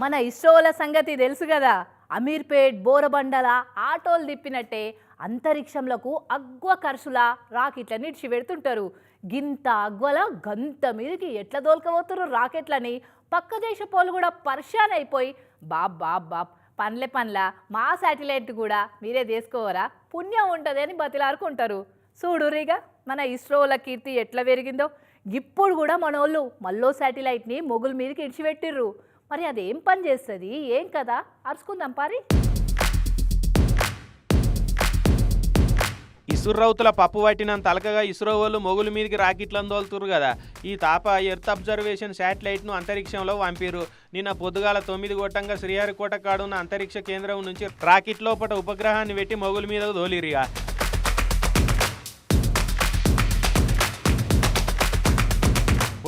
మన ఇస్రోల సంగతి తెలుసు కదా. అమీర్పేట్ బోరబండల ఆటోలు తిప్పినట్టే అంతరిక్షంలోకు అగ్వ ఖర్చుల రాకెట్లని ఇడిచిపెడుతుంటారు. గింత అగ్వల గంత మీదకి ఎట్లా దోల్కపోతున్నారు రాకెట్లని? పక్క దేశ పోలు కూడా పర్షాన్ అయిపోయి బాబ్ బాబ్ బాబ్ పనులే పనుల మా శాటిలైట్ కూడా మీరే తీసుకోవరా? పుణ్యం ఉంటుంది అని బతిలాడుకుంటారు. చూడురిగా మన ఇస్రోల కీర్తి ఎట్లా పెరిగిందో. ఇప్పుడు కూడా మనోళ్ళు మల్లో శాటిలైట్ని మొగుల మీదకి ఇడిచిపెట్టిర్రు. మరి అది ఏం పని చేస్తుంది? ఏం కదా అరుచుకుందాం పారి. ఇసురౌతుల పప్పు పట్టినంత అలకగా ఇస్రో వాళ్ళు మొగుల మీదకి రాకెట్లు అందోలుతురు కదా. ఈ తాప ఎర్త్ అబ్జర్వేషన్ శాటిలైట్ను అంతరిక్షంలో పంపారు నిన్న పొద్దుగాల తొమ్మిది గొట్టంగా శ్రీహరికోట కాడున్న అంతరిక్ష కేంద్రం నుంచి రాకెట్ లోపల ఉపగ్రహాన్ని పెట్టి మొగుల మీద తోలిరిగా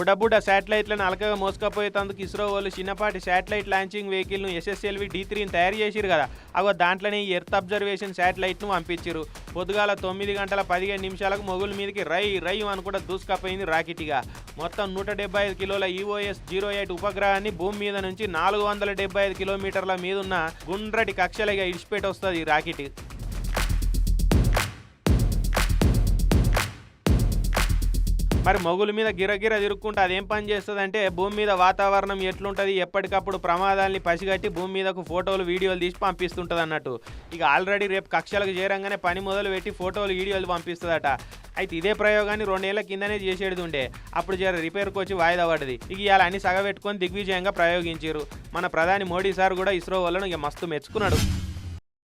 బుడబుడ శాటిలైట్లను అలకగా మోసుకపోయేందుకు ఇస్రో వాళ్ళు చిన్నపాటి శాటిలైట్ లాంచింగ్ వెహికల్ను ఎస్ఎస్ఎల్వి డీ త్రీని తయారు చేసిరు కదా. అగో దాంట్లోనే ఈ ఎర్త్ అబ్జర్వేషన్ శాటిలైట్ను పంపించారు పొద్దుగాల తొమ్మిది గంటల పదిహేను నిమిషాలకు మొగుల మీదకి రై రై అని కూడా దూసుకపోయింది రాకెట్గా మొత్తం నూట డెబ్బై ఐదు కిలోల ఈఓఎస్ జీరో ఎయిట్ ఉపగ్రహాన్ని భూమి మీద నుంచి నాలుగు వందల డెబ్బై ఐదు కిలోమీటర్ల మీదున్న గుండ్రటి కక్షలుగా ఇడిచిపెట్టి వస్తుంది ఈ రాకెట్. మరి మొగుల మీద గిరగిర తిరుక్కుంటే అదేం పని చేస్తుందంటే భూమి మీద వాతావరణం ఎట్లుంటుంది ఎప్పటికప్పుడు ప్రమాదాల్ని పసిగట్టి భూమి మీదకు ఫోటోలు వీడియోలు తీసి పంపిస్తుంటుంది అన్నట్టు. ఇక ఆల్రెడీ రేపు కక్షలకు చేరంగానే పని మొదలు పెట్టి ఫోటోలు వీడియోలు పంపిస్తుందట. అయితే ఇదే ప్రయోగాన్ని రెండేళ్ళ కిందనే చేసేది ఉండే. అప్పుడు జర రిపేర్కి వచ్చి వాయిదా పడ్డది. ఇక ఇలా అన్ని సగబెట్టుకొని దిగ్విజయంగా ప్రయోగించారు మన ప్రధాని మోడీ సార్ కూడా ఇస్రో వాళ్ళను ఇక మస్తు మెచ్చుకున్నాడు.